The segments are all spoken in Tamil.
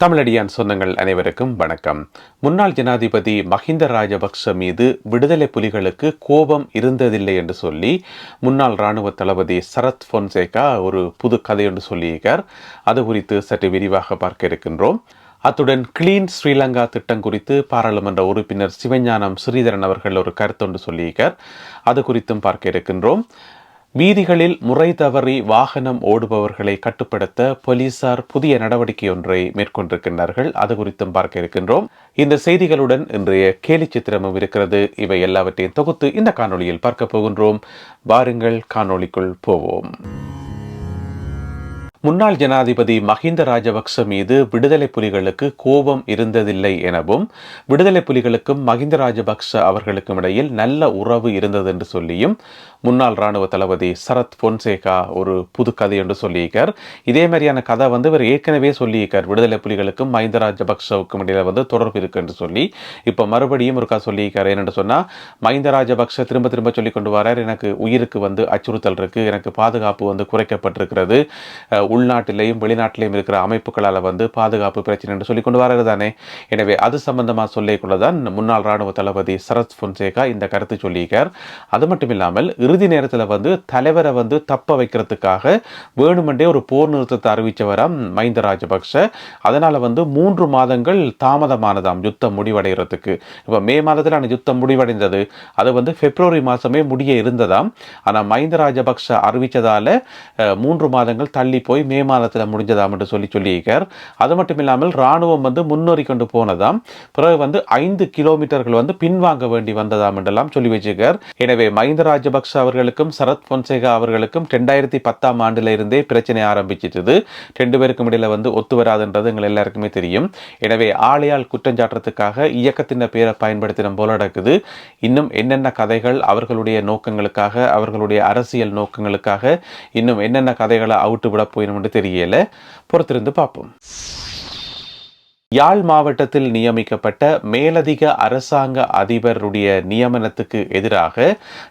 தமிழடியான் சொந்தங்கள் அனைவருக்கும் வணக்கம். முன்னாள் ஜனாதிபதி மஹிந்த ராஜபக்ஷ மீது விடுதலை புலிகளுக்கு கோபம் இருந்ததில்லை என்று சொல்லி முன்னாள் இராணுவ தளபதி சரத் பொன்சேகா ஒரு புது கதை என்று சொல்லியிருக்கார். அது குறித்து சற்று விரிவாக பார்க்க இருக்கின்றோம். அத்துடன் கிளீன் ஸ்ரீலங்கா திட்டம் குறித்து பாராளுமன்ற உறுப்பினர் சிவஞானம் ஸ்ரீதரன் அவர்கள் ஒரு கருத்தொன்று சொல்லியிருக்கார். அது குறித்தும் பார்க்க இருக்கின்றோம். வீதிகளில் முறை தவறி வாகனம் ஓடுபவர்களை கட்டுப்படுத்த போலீசார் புதிய நடவடிக்கை ஒன்றை மேற்கொண்டிருக்கின்றார்கள். அது குறித்தும் பார்க்க இருக்கின்றோம். இந்த செய்திகளுடன் இன்றைய கேலி சித்திரமும் இருக்கிறது. இவை எல்லாவற்றையும் தொகுத்து இந்த காணொளியில் பார்க்க போகின்றோம். வாருங்கள் காணொளிக்குள் போவோம். முன்னாள் ஜனாதிபதி மஹிந்த ராஜபக்ச மீது விடுதலை புலிகளுக்கு கோபம் இருந்ததில்லை எனவும் விடுதலை புலிகளுக்கும் மஹிந்த ராஜபக்ச அவர்களுக்கும் இடையில் நல்ல உறவு இருந்தது என்று சொல்லியும் முன்னாள் ராணுவ தளபதி சரத் பொன்சேகா ஒரு புது கதை என்று சொல்லியிருக்கார். இதே மாதிரியான கதை வந்து இவர் ஏற்கனவே சொல்லியிருக்கார். விடுதலை புலிகளுக்கும் மஹிந்த ராஜபக்சவுக்கும் இடையில வந்து தொடர்பு இருக்கு என்று சொல்லி. இப்போ மறுபடியும் ஒருக்கா சொல்லியிருக்காரு. என்னென்னு சொன்னால் மஹிந்த ராஜபக்ச திரும்ப திரும்ப சொல்லி கொண்டு வரார். எனக்கு உயிருக்கு வந்து அச்சுறுத்தல் இருக்கு. எனக்கு பாதுகாப்பு வந்து குறைக்கப்பட்டிருக்கிறது. உள்நாட்டிலேயும் வெளிநாட்டிலேயும் இருக்கிற அமைப்புகளால் வந்து பாதுகாப்பு பிரச்சனை என்று சொல்லி கொண்டு வர்றது தானே? எனவே அது சம்பந்தமாக சொல்லிக்கொள்ள தான் முன்னாள் ராணுவ தளபதி சரத் பொன்சேகா இந்த கருத்து சொல்லியிருக்கார். அது மட்டும் இல்லாமல் இறுதி நேரத்தில் வந்து தலைவரை வந்து தப்ப வைக்கிறதுக்காக வேணுமென்றே ஒரு போர் நிறுத்தத்தை அறிவித்தவராம் மஹிந்த ராஜபக்ஷ. அதனால் வந்து மூன்று மாதங்கள் தாமதமானதாம் யுத்தம் முடிவடைகிறதுக்கு. இப்போ மே மாதத்தில் அந்த யுத்தம் முடிவடைந்தது. அது வந்து பிப்ரவரி மாதமே முடிய இருந்ததாம். ஆனால் மஹிந்த ராஜபக்ஷ அறிவித்ததால் மூன்று மாதங்கள் தள்ளி போய் போய் மே மாதத்தில் முடிஞ்சதாம் என்று சொல்லி சொல்லியிருக்கார். அது மட்டும் இல்லாமல் இராணுவம் வந்து முன்னோறி கொண்டு போனதாம் பிறகு வந்து ஐந்து கிலோமீட்டர்கள் வந்து பின்வாங்க வேண்டி வந்ததாம் என்றெல்லாம் சொல்லி வச்சிருக்கார். எனவே மஹிந்த ராஜபக்ஷ அவர்களுக்கும் சரத் பொன்சேகா அவர்களுக்கும் ரெண்டாயிரத்தி பத்தாம் ஆண்டுல இருந்தே பிரச்சனை ஆரம்பிச்சிட்டது. ரெண்டு பேருக்கும் இடையில வந்து ஒத்து வராதுன்றது எங்கள் எல்லாருக்குமே தெரியும். எனவே ஆளையால் குற்றஞ்சாட்டுறதுக்காக இயக்கத்தின் பேரை பயன்படுத்தின போல நடக்குது. இன்னும் என்னென்ன கதைகள் அவர்களுடைய நோக்கங்களுக்காக அவர்களுடைய அரசியல் நோக்கங்களுக்காக இன்னும் என்னென்ன கதைகளை அவுட்டு விட போய் மட்டும் தெரியல. பொறுத்திருந்து பார்ப்போம். யாழ் மாவட்டத்தில் நியமிக்கப்பட்ட மேலதிக அரசாங்க அதிபருடைய நியமனத்துக்கு எதிராக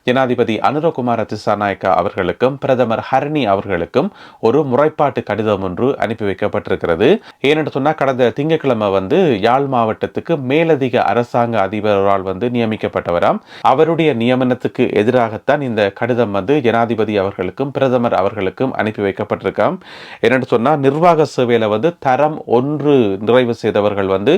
ஜனாதிபதி அனுரகுமார திசாநாயக்கா அவர்களுக்கும் பிரதமர் ஹரணி அவர்களுக்கும் ஒரு முறைப்பாட்டு கடிதம் ஒன்று அனுப்பி வைக்கப்பட்டிருக்கிறது. ஏனென்று சொன்னால் கடந்த திங்கட்கிழமை வந்து யாழ் மாவட்டத்துக்கு மேலதிக அரசாங்க அதிபரால் வந்து நியமிக்கப்பட்டவராம். அவருடைய நியமனத்துக்கு எதிராகத்தான் இந்த கடிதம் வந்து ஜனாதிபதி அவர்களுக்கும் பிரதமர் அவர்களுக்கும் அனுப்பி வைக்கப்பட்டிருக்காம். என்னென்னு சொன்னால் நிர்வாக சேவையில் வந்து தரம் ஒன்று நிறைவு செய்தவர்கள் வந்து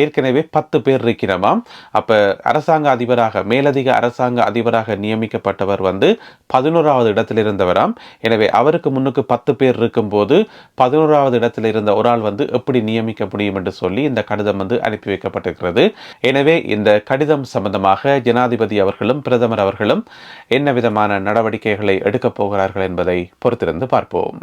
ஏற்கனவே பத்து பேர் இருக்கிறமாம் அப்போ அரசாங்க அதிபராக மேலதிக அரசாங்க அதிபராக நியமிக்கப்பட்டவர் வந்து பதினோராவது இடத்தில் இருந்தவராம். எனவே அவருக்கு முன்னுக்கு பத்து பேர் இருக்கும்போது பதினோராவது இடத்தில் இருந்த ஒரு ஆள் வந்து எப்படி நியமிக்க முடியும் என்று சொல்லி இந்த கடிதம் வந்து அனுப்பி வைக்கப்பட்டிருக்கிறது. எனவே இந்த கடிதம் சம்பந்தமாக ஜனாதிபதி அவர்களும் பிரதமர் அவர்களும் என்ன விதமான நடவடிக்கைகளை எடுக்கப் போகிறார்கள் என்பதை பொறுத்திருந்து பார்ப்போம்.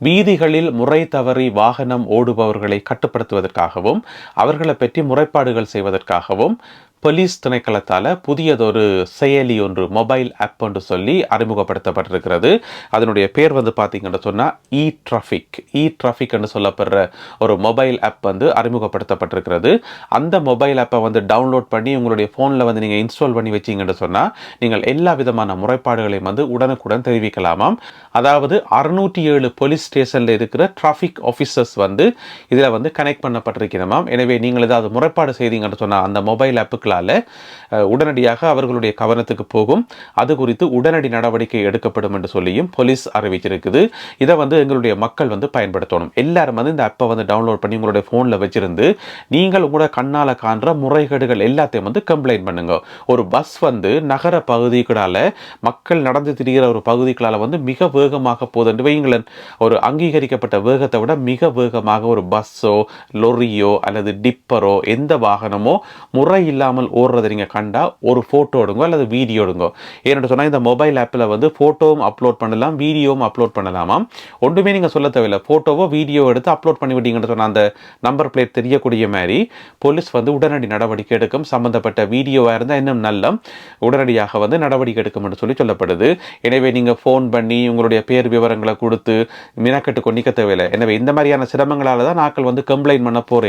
வீதிகளில் முறை தவறி வாகனம் ஓடுபவர்களை கட்டுப்படுத்துவதற்காகவும் அவர்களை பற்றி முறைப்பாடுகள் செய்வதற்காகவும் போலீஸ் திணைக்களத்தால் புதியதொரு செயலி ஒன்று மொபைல் ஆப் ஒன்று சொல்லி அறிமுகப்படுத்தப்பட்டிருக்கிறது. அதனுடைய பேர் வந்து பார்த்தீங்கன்னு சொன்னால் இ டிராஃபிக் இ டிராஃபிக் என்று சொல்லப்படுற ஒரு மொபைல் ஆப் வந்து அறிமுகப்படுத்தப்பட்டிருக்கிறது. அந்த மொபைல் ஆப்பை வந்து டவுன்லோட் பண்ணி உங்களுடைய ஃபோனில் வந்து நீங்கள் இன்ஸ்டால் பண்ணி வச்சீங்கன்னு சொன்னால் நீங்கள் எல்லா விதமான முறைப்பாடுகளையும் வந்து உடனுக்குடன் தெரிவிக்கலாமாம். அதாவது அறுநூற்றி ஏழு போலீஸ் ஸ்டேஷனில் இருக்கிற டிராஃபிக் ஆஃபீஸர்ஸ் வந்து இதில் வந்து கனெக்ட் பண்ணப்பட்டிருக்கிறமாம். எனவே நீங்கள் ஏதாவது முறைப்பாடு செய்தீங்கன்னு சொன்னால் அந்த மொபைல் ஆப்புக்கு ஆப்புக்களால் உடனடியாக அவர்களுடைய கவனத்துக்கு போகும். அது குறித்து உடனடி நடவடிக்கை எடுக்கப்படும் என்று சொல்லியும் போலீஸ் அறிவிச்சிருக்குது இதை வந்து எங்களுடைய மக்கள் வந்து பயன்படுத்தணும். எல்லாரும் வந்து இந்த ஆப்பை வந்து டவுன்லோட் பண்ணி உங்களுடைய ஃபோனில் வச்சிருந்து நீங்கள் உங்களோட கண்ணால் காண்ற முறைகேடுகள் எல்லாத்தையும் வந்து கம்ப்ளைண்ட் பண்ணுங்க. ஒரு பஸ் வந்து நகர பகுதிகளால் மக்கள் நடந்து திரிகிற ஒரு பகுதிகளால் வந்து மிக வேகமாக போதுன்னு வைங்களேன் ஒரு அங்கீகரிக்கப்பட்ட வேகத்தை விட மிக வேகமாக ஒரு பஸ்ஸோ லொரியோ அல்லது டிப்பரோ எந்த வாகனமோ முறை இல்லாமல் ஓடுறதை நீங்கள் கண்டால் ஒரு ஃபோட்டோ எடுங்க அல்லது வீடியோ எடுங்க. ஏன்னு சொன்னால் இந்த மொபைல் ஆப்பில் வந்து ஃபோட்டோவும் அப்லோட் பண்ணலாம் வீடியோவும் அப்லோட் பண்ணலாமா ஒன்றுமே நீங்கள் சொல்ல தேவையில்லை. ஃபோட்டோவோ வீடியோ எடுத்து அப்லோட் பண்ணி விட்டீங்கன்னு சொன்னால் அந்த நம்பர் பிளேட் தெரியக்கூடிய மாதிரி போலீஸ் வந்து உடனடி நடவடிக்கை எடுக்கும். சம்மந்தப்பட்ட வீடியோவாக இருந்தால் இன்னும் நல்ல உடனடியாக வந்து நடவடிக்கை எடுக்கும்னு சொல்லி சொல்லப்படுது. எனவே நீங்கள் ஃபோன் பண்ணி உங்களுடைய பேர் விவரங்களை கொடுத்து மினக்கட்டு கொண்டிக்க தேவையில்லை. எனவே இந்த மாதிரியான சிரமங்களால் தான் நாட்கள் வந்து கம்ப்ளைண்ட் பண்ண போகிறே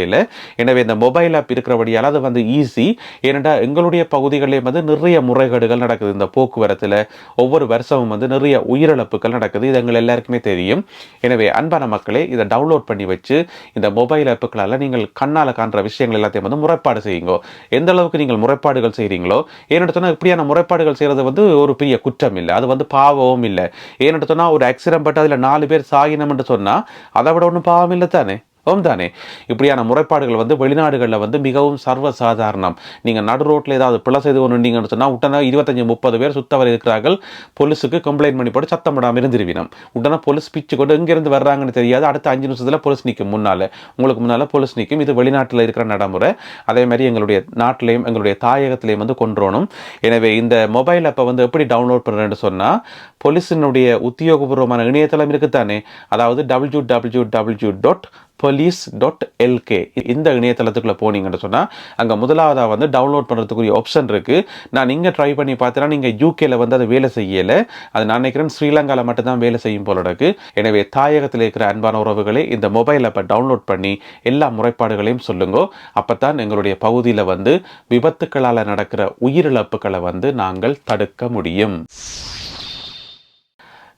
எனவே இந்த மொபைல் ஆப் இருக்கிறபடியால் அது வந்து ஈஸி ஏனென்றால் எங்களுடைய பகுதிகளிலே வந்து நிறைய முறைகேடுகள் நடக்குது. இந்த போக்குவரத்தில் ஒவ்வொரு வருஷமும் வந்து நிறைய உயிரிழப்புகள் நடக்குது. இது எங்கள் எல்லாருக்குமே தெரியும். எனவே அன்பான மக்களே இதை டவுன்லோட் பண்ணி வச்சு இந்த மொபைல் ஆப்புகளால் நீங்கள் கண்ணால் காண்ற விஷயங்கள் எல்லாத்தையும் வந்து முறைப்பாடு செய்யுங்க. எந்த அளவுக்கு நீங்கள் முறைப்பாடுகள் செய்கிறீங்களோ ஏன்னு சொன்னால் இப்படியான முறைப்பாடுகள் செய்கிறது வந்து ஒரு பெரிய குற்றம் இல்லை. அது வந்து பாவமும் இல்லை. ஏன்னு சொன்னால் ஒரு ஆக்சிடென்ட் பட்டு அதில் நாலு பேர் சாகினம்னு சொன்னால் அதை விட ஒன்றும் பாவம் இல்லை தானே ஓம் தானே? இப்படியான முறைப்பாடுகள் வந்து வெளிநாடுகளில் வந்து மிகவும் சர்வசாதாரணம். நீங்கள் நடு ரோட்டில் ஏதாவது பிள்ளை செய்து கொண்டுட்டீங்கன்னு சொன்னால் உடனே இருபத்தஞ்சி முப்பது பேர் சுத்தவர் இருக்கிறார்கள். போலீஸுக்கு கம்ப்ளைண்ட் பண்ணி போட்டு சத்தம் விடாமல் இருந்துருவினோம் உடனே போலீஸ் பிச்சு கொண்டு எங்கேருந்து வர்றாங்கன்னு தெரியாது. அடுத்த அஞ்சு நிமிஷத்தில் போலீஸ் நிற்கும் முன்னால். உங்களுக்கு முன்னால் போலீஸ் நிற்கும். இது வெளிநாட்டில் இருக்கிற நடைமுறை. அதே மாதிரி எங்களுடைய நாட்டிலையும் எங்களுடைய தாயகத்திலையும் வந்து கொன்றோணும். எனவே இந்த மொபைல் அப்போ வந்து எப்படி டவுன்லோட் பண்ணுறேன்னு சொன்னால் போலீஸினுடைய உத்தியோகபூர்வமான இணையதளம் இருக்குது தானே அதாவது W W W dot police dot LK இந்த இணையதளத்துக்குள்ளே போனீங்கன்னு சொன்னால் அங்கே முதலாவதாக வந்து டவுன்லோட் பண்ணுறதுக்குரிய ஆப்ஷன் இருக்குது நான் இங்கே ட்ரை பண்ணி பார்த்தேன்னா நீங்கள் யூகேல வந்து அதை வேலை செய்யலை. அது நான் நினைக்கிறேன் ஸ்ரீலங்காவில் மட்டும்தான் வேலை செய்யும் போல இருக்கு எனவே தாயகத்தில் இருக்கிற அன்பான உறவுகளை இந்த மொபைல் அப்போ டவுன்லோட் பண்ணி எல்லா முறைப்பாடுகளையும் சொல்லுங்க. அப்போ தான் எங்களுடைய பகுதியில் வந்து விபத்துக்களால் நடக்கிற உயிரிழப்புகளை வந்து நாங்கள் தடுக்க முடியும்.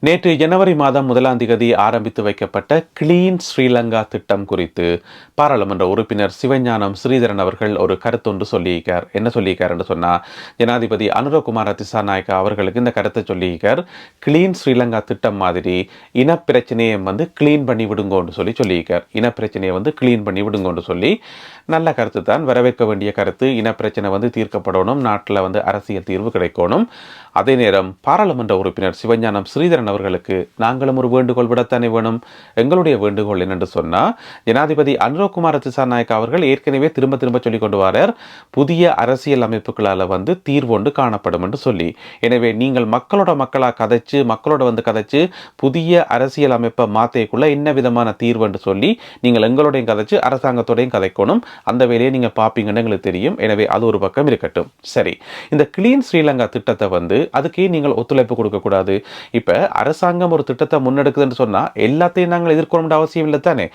நேற்று ஜனவரி மாதம் முதலாம் திகதி ஆரம்பித்து வைக்கப்பட்ட கிளீன் ஸ்ரீலங்கா திட்டம் குறித்து பாராளுமன்ற உறுப்பினர் சிவஞானம் ஸ்ரீதரன் அவர்கள் ஒரு கருத்தொன்று சொல்லியிருக்கார். என்ன சொல்லியிருக்கார் என்று சொன்னால் ஜனாதிபதி அனுரகுமார திசாநாயக்கா அவர்களுக்கு இந்த கருத்தை சொல்லியிருக்கார். கிளீன் ஸ்ரீலங்கா திட்டம் மாதிரி இனப்பிரச்சனையை வந்து கிளீன் பண்ணி விடுங்கோன்னு சொல்லி சொல்லியிருக்கார். இனப்பிரச்சனையை வந்து கிளீன் பண்ணி விடுங்கோன்னு சொல்லி நல்ல கருத்து தான் வரவேற்க வேண்டிய கருத்து இனப்பிரச்சனை வந்து தீர்க்கப்படணும் நாட்டில் வந்து அரசியல் தீர்வு கிடைக்கணும். அதே நேரம் பாராளுமன்ற உறுப்பினர் சிவஞானம் ஸ்ரீதரன் அவர்களுக்கு நாங்களும் ஒரு வேண்டுகோள் விடத்தானே வேணும்? எங்களுடைய வேண்டுகோள் என்னென்று சொன்னால் ஜனாதிபதி அனுரகுமார திசாநாயக் அவர்கள் ஏற்கனவே திரும்ப திரும்ப சொல்லிக் கொண்டு வரார். புதிய அரசியல் அமைப்புகளால் வந்து தீர்வொன்று காணப்படும் என்று சொல்லி. எனவே நீங்கள் மக்களோட மக்களாக கதைச்சு மக்களோட வந்து கதைச்சு புதிய அரசியல் அமைப்பை மாத்தைக்குள்ளே என்ன விதமான தீர்வு என்று சொல்லி நீங்கள் எங்களோடையும் கதைச்சு அரசாங்கத்தோடையும் கதைக்கணும். அந்த வேலையை நீங்கள் பார்ப்பீங்கன்னு எங்களுக்கு தெரியும். எனவே அது ஒரு பக்கம் இருக்கட்டும். சரி. இந்த கிளீன் ஸ்ரீலங்கா திட்டத்தை வந்து அதுக்கே நீங்கள் ஒத்துழைப்பு கொடுக்கக்கூடாது. இப்போ அரசாங்கம் ஒரு திட்டத்தை முன்னெடுக்குதுன்னு சொன்னால் எல்லாத்தையும் நாங்கள் எதிர்க்கணும்னு அவசியம் இல்லை தானே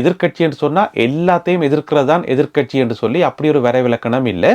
எதிர்க்கட்சி என்று சொன்னால் எல்லாத்தையும் எதிர்க்கிறது தான் எதிர்க்கட்சி என்று சொல்லி அப்படி ஒரு வரைவிலக்கணம் இல்லை.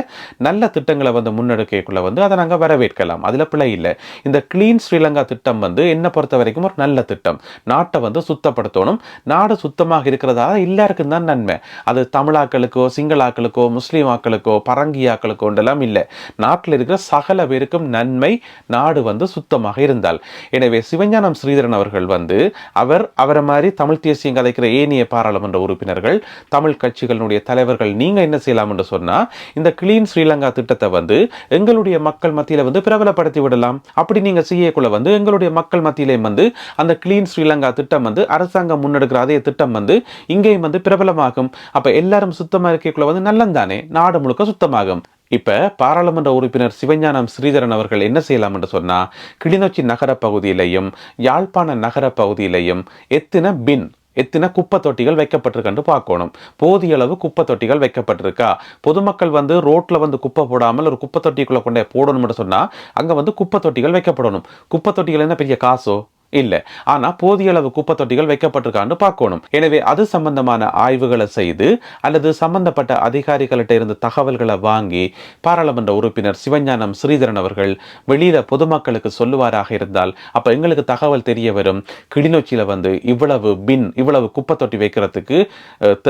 நல்ல திட்டங்களை வந்து முன்னெடுக்கக்குள்ள வந்து அதை நாங்கள் வரவேற்கலாம். அதில் பிழை இல்லை. இந்த கிளீன் ஸ்ரீலங்கா திட்டம் வந்து என்னை பொறுத்த வரைக்கும் ஒரு நல்ல திட்டம். நாட்டை வந்து சுத்தப்படுத்தணும். நாடு சுத்தமாக இருக்கிறதா? எல்லாருக்கும் தான் நன்மை. அது தமிழாக்களுக்கோ சிங்களாக்களுக்கோ முஸ்லீம் ஆக்களுக்கோ பரங்கியாக்களுக்கோ இல்லை. நாட்டில் இருக்கிற சகல பேருக்கும் நன்மை நாடு வந்து சுத்தமாக இருந்தால். எனவே சிவஞானம் ஸ்ரீதரன் அவர்கள் வந்து அவர் அவரை மாதிரி தமிழ் தேசியம் கதைக்கிற ஏனைய நாடாளுமன்ற உறுப்பினர்கள் தமிழ் கட்சிகளுடைய தலைவர்கள் நீங்க என்ன செய்யலாம் என்று சொன்னா இந்த கிளீன் ஸ்ரீலங்கா திட்டத்தை வந்து எங்களுடைய மக்கள் மத்தியில வந்து பிரபலப்படுத்தி விடலாம். அப்படி நீங்க செய்யக்குள்ள வந்து எங்களுடைய மக்கள் மத்தியிலே வந்து அந்த கிளீன் ஸ்ரீலங்கா திட்டம் வந்து அரசாங்கம் முன்னெடுக்கிற அதே திட்டம் வந்து இங்கேயும் வந்து பிரபலமாகும். அப்ப எல்லாரும் சுத்தமா இருக்கக்குள்ள வந்து நல்லந்தானே? நாடு முழுக்க சுத்தமாகும். இப்ப பாராளுமன்ற உறுப்பினர் சிவஞானம் ஸ்ரீதரன் அவர்கள் என்ன செய்யலாம் என்று சொன்னா கிளிநொச்சி நகர பகுதியிலையும் யாழ்ப்பாண நகர பகுதியிலையும் எத்தனை பின் எத்தனை குப்பை தொட்டிகள் வைக்கப்பட்டிருக்குன்னு பார்க்கணும். போதிய அளவு குப்பை தொட்டிகள் வைக்கப்பட்டிருக்கா? பொதுமக்கள் வந்து ரோட்டில் வந்து குப்பை போடாமல் ஒரு குப்பை தொட்டிக்குள்ளே கொண்டே போடணும்னு சொன்னால் அங்கே வந்து குப்பை தொட்டிகள் வைக்கப்படணும். குப்பை தொட்டிகள் என்ன பெரிய காசோ? இல்லை. ஆனா போதிய அளவு குப்பை தொட்டிகள் வைக்கப்பட்டிருக்கான்னு பார்க்கணும். எனவே அது சம்பந்தமான ஆய்வுகளை செய்து அல்லது சம்பந்தப்பட்ட அதிகாரிகள்கிட்ட இருந்து தகவல்களை வாங்கி பாராளுமன்ற உறுப்பினர் சிவஞானம் ஸ்ரீதரன் அவர்கள் வெளியில பொதுமக்களுக்கு சொல்லுவாராக இருந்தால் அப்ப எங்களுக்கு தகவல் தெரிய வரும். கிளிநொச்சியில் வந்து இவ்வளவு பின் இவ்வளவு குப்பை தொட்டி வைக்கிறதுக்கு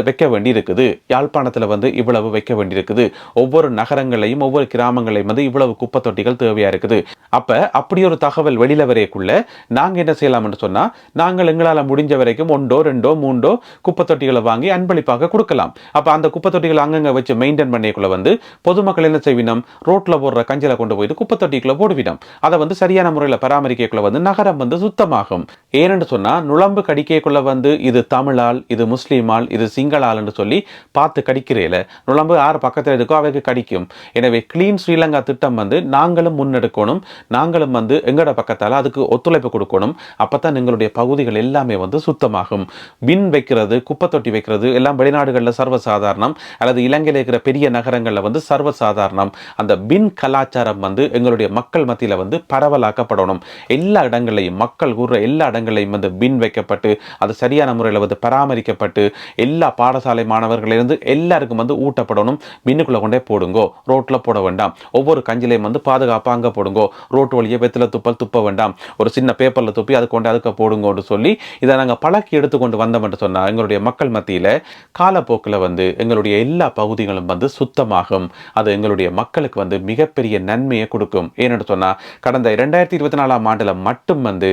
வைக்க வேண்டி இருக்குது யாழ்ப்பாணத்துல வந்து இவ்வளவு வைக்க வேண்டி இருக்குது ஒவ்வொரு நகரங்களையும் ஒவ்வொரு கிராமங்களையும் வந்து இவ்வளவு குப்பை தொட்டிகள் தேவையா இருக்குது. அப்ப அப்படி ஒரு தகவல் வெளியில வரையக்குள்ள நாங்க என்ன செய்யலாம்னு சொன்னால் நாங்கள் எங்களால் முடிஞ்ச வரைக்கும் ஒன்றோ ரெண்டோ மூன்றோ குப்பை தொட்டிகளை வாங்கி அன்பளிப்பாக கொடுக்கலாம். அப்போ அந்த குப்பை தொட்டிகளை அங்கங்கே வச்சு மெயின்டைன் பண்ணிக்குள்ள வந்து பொதுமக்கள் என்ன செய்வினோம்? ரோட்டில் போடுற கஞ்சலை கொண்டு போய் குப்பை தொட்டிக்குள்ள போடுவினம். அதை வந்து சரியான முறையில் பராமரிக்கக்குள்ளே வந்து நகரம் வந்து சுத்தமாகும். ஏனென்று சொன்னால் நுழம்பு கடிக்கக்குள்ளே வந்து இது தமிழால் இது முஸ்லீமால் இது சிங்களால்னு சொல்லி பார்த்து கடிக்கிறேல நுழம்பு யார் பக்கத்தில் இருக்கோ அவைக்கு கடிக்கும். எனவே கிளீன் ஸ்ரீலங்கா திட்டம் வந்து நாங்களும் முன்னெடுக்கணும். நாங்களும் வந்து எங்களோட பக்கத்தால் அதுக்கு ஒத்துழைப்பு கொடுக்கணும். அப்போ தான் எங்களுடைய பகுதிகள் எல்லாமே வந்து சுத்தமாகும். பின் வைக்கிறது குப்பை தொட்டி வைக்கிறது எல்லாம் வெளிநாடுகளில் சர்வசாதாரணம். அல்லது இலங்கையில் இருக்கிற பெரிய நகரங்களில் வந்து சர்வசாதாரணம். அந்த பின் கலாச்சாரம் வந்து எங்களுடைய மக்கள் மத்தியில் வந்து பரவலாக்கப்படணும். எல்லா இடங்களையும் மக்கள் கூறுற எல்லா இடங்களையும் வந்து பின் வைக்கப்பட்டு அது சரியான முறையில் வந்து பராமரிக்கப்பட்டு எல்லா பாடசாலை மாணவர்களிலிருந்து எல்லாருக்கும் வந்து ஊட்டப்படணும். பின்னுக்குள்ளே கொண்டே போடுங்கோ ரோட்டில் போட வேண்டாம். ஒவ்வொரு கஞ்சிலையும் வந்து பாதுகாப்பாக அங்கே போடுங்கோ ரோட்டு வழியே வெத்தில துப்பல் துப்ப வேண்டாம். ஒரு சின்ன பேப்பரில் துப்பி அது கொண்டு அதுக்கு போடுங்க சொல்லி இதை நாங்கள் பழக்கி எடுத்துக்கொண்டு வந்தோம் என்று சொன்னால் எங்களுடைய மக்கள் மத்தியில் காலப்போக்கில் வந்து எங்களுடைய எல்லா பகுதிகளும் வந்து சுத்தமாகும். அது எங்களுடைய மக்களுக்கு வந்து மிகப்பெரிய நன்மையை கொடுக்கும். ஏன்னு சொன்னால் கடந்த இரண்டாயிரத்தி இருபத்தி நாலாம் ஆண்டில் மட்டும் வந்து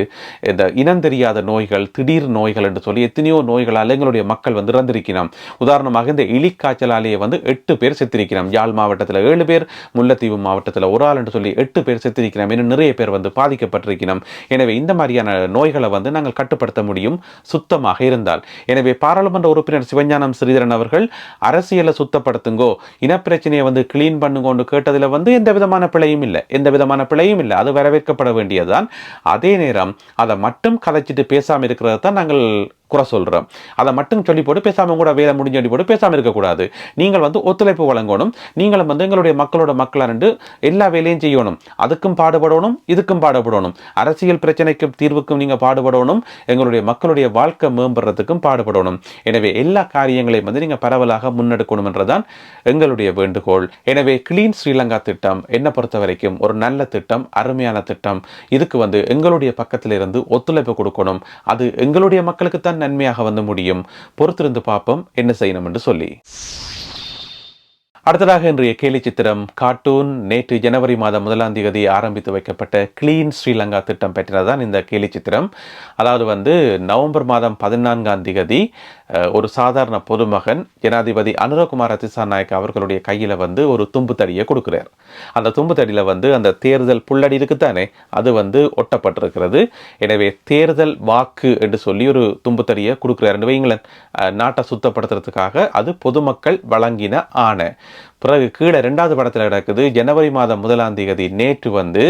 இந்த இனம் தெரியாத நோய்கள் திடீர் நோய்கள் என்று சொல்லி எத்தனையோ நோய்களால் எங்களுடைய மக்கள் வந்து இறந்திருக்கிறோம். உதாரணமாக இந்த எலிக்காய்ச்சலாலேயே வந்து எட்டு பேர் செத்திருக்கிறோம். யாழ் மாவட்டத்தில் ஏழு பேர் முல்லைத்தீவு மாவட்டத்தில் ஒரு ஆள் என்று சொல்லி எட்டு பேர் செத்திருக்கிறோம். இன்னும் நிறைய பேர் வந்து பாதிக்கப்பட்டிருக்கிறோம். எனவே இந்த மாதிரியான நோய்களை வந்து நாங்கள் கட்டுப்படுத்த முடியும் சுத்தமாக இருந்தால். எனவே பாராளுமன்ற உறுப்பினர் சிவஞானம் ஸ்ரீதரன் அவர்கள் அரசியலை சுத்தப்படுத்துங்கோ இனப்பிரச்சனையை வந்து கிளீன் பண்ணுங்கோன்னு கேட்டதில் வந்து எந்த விதமான பிழையும் இல்லை. எந்த விதமான பிழையும் இல்லை. அது வரவேற்கப்பட வேண்டியதுதான். அதே நேரம் அதை மட்டும் கதைச்சிட்டு பேசாமல் இருக்கிறது தான் நாங்கள் குறை சொல்கிறோம் அதை மட்டும் சொல்லி போட்டு பேசாமல் கூட வேலை முடிஞ்சு சொல்லி போட்டு பேசாமல் இருக்கக்கூடாது. நீங்கள் வந்து ஒத்துழைப்பு வழங்கணும். நீங்களும் வந்து எங்களுடைய மக்களோட மக்களாக ரெண்டு எல்லா வேலையும் செய்யணும். அதுக்கும் பாடுபடணும் இதுக்கும் பாடுபடணும். அரசியல் பிரச்சனைக்கும் தீர்வுக்கும் நீங்கள் பாடுபடணும். எங்களுடைய மக்களுடைய வாழ்க்கை மேம்படுறதுக்கும் பாடுபடணும். எனவே எல்லா காரியங்களையும் வந்து நீங்கள் பரவலாக முன்னெடுக்கணும் என்றதான் எங்களுடைய வேண்டுகோள். எனவே கிளீன் ஸ்ரீலங்கா திட்டம் என்னை பொறுத்த வரைக்கும் ஒரு நல்ல திட்டம் அருமையான திட்டம். இதுக்கு வந்து எங்களுடைய பக்கத்தில் இருந்து ஒத்துழைப்பு கொடுக்கணும். அது எங்களுடைய மக்களுக்கு தான் நன்மையாக வந்து முடியும். பொறுத்திருந்து பார்ப்போம் என்ன செய்யணும் என்று சொல்லி. அடுத்ததாக இன்றைய கேலி சித்திரம் கார்ட்டூன் நேற்று ஜனவரி மாதம் முதலாம் தேதி ஆரம்பித்து வைக்கப்பட்ட கிளீன் ஸ்ரீலங்கா திட்டம் பெற்றதான் இந்த கேலி சித்திரம். அதாவது வந்து நவம்பர் மாதம் பதினான்காம் தேதி ஒரு சாதாரண பொதுமகன் ஜனாதிபதி அனுரகுமார் திசாநாயக் அவர்களுடைய கையில் வந்து ஒரு தும்பு தடியை கொடுக்குறார். அந்த தும்பு தடியில் வந்து அந்த தேர்தல் புள்ளடி இருக்குத்தானே அது வந்து ஒட்டப்பட்டிருக்கிறது. எனவே தேர்தல் வாக்கு என்று சொல்லி ஒரு தும்பு தடியை கொடுக்குறாருன்னு வைங்களேன் நாட்டை சுத்தப்படுத்துறதுக்காக அது பொதுமக்கள் வழங்கின ஆணை. பிறகு கீழே ரெண்டாவது படத்தில் நடக்குது ஜனவரி மாதம் முதலாம் தேதி நேற்று வந்து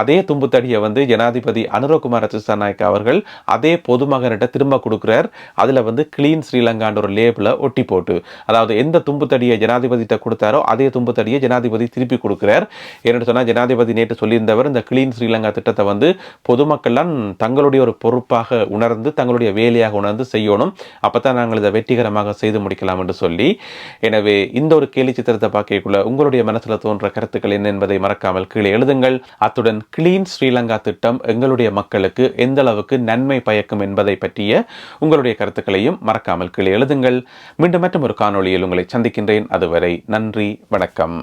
அதே தும்புத்தடியை வந்து ஜனாதிபதி அனுரகுமார திசாநாயக் அவர்கள் அதே பொதுமகனிட்ட திரும்ப கொடுக்குறார். அதில் வந்து கிளீன் ஸ்ரீலங்கான்ற ஒரு லேபிளை ஒட்டி போட்டு அதாவது எந்த தும்புத்தடியை ஜனாதிபதியிட்ட கொடுத்தாரோ அதே தும்புத்தடியை ஜனாதிபதி திருப்பி கொடுக்குறார். என்னென்னு சொன்னால் ஜனாதிபதி நேற்று சொல்லியிருந்தவர் இந்த கிளீன் ஸ்ரீலங்கா திட்டத்தை வந்து பொதுமக்கள்லாம் தங்களுடைய ஒரு பொறுப்பாக உணர்ந்து தங்களுடைய வேலையாக உணர்ந்து செய்யணும். அப்போ தான் நாங்கள் இதை வெற்றிகரமாக செய்து முடிக்கலாம் என்று சொல்லி எனவே இந்த ஒரு கேலி சித்திரத்தை பாக்கியக்குள்ள உங்களுடைய மனசில் தோன்ற கருத்துக்கள் என்ன என்பதை மறக்காமல் கீழே எழுதுங்கள். அத்துடன் கிளீன் ஸ்ரீலங்கா திட்டம் எங்களுடைய மக்களுக்கு எந்த அளவுக்கு நன்மை பயக்கும் என்பதை பற்றிய உங்களுடைய கருத்துக்களையும் மறக்காமல் கீழே எழுதுங்கள். மீண்டும் மற்றும் ஒரு காணொளியில் உங்களை சந்திக்கின்றேன். அதுவரை நன்றி வணக்கம்.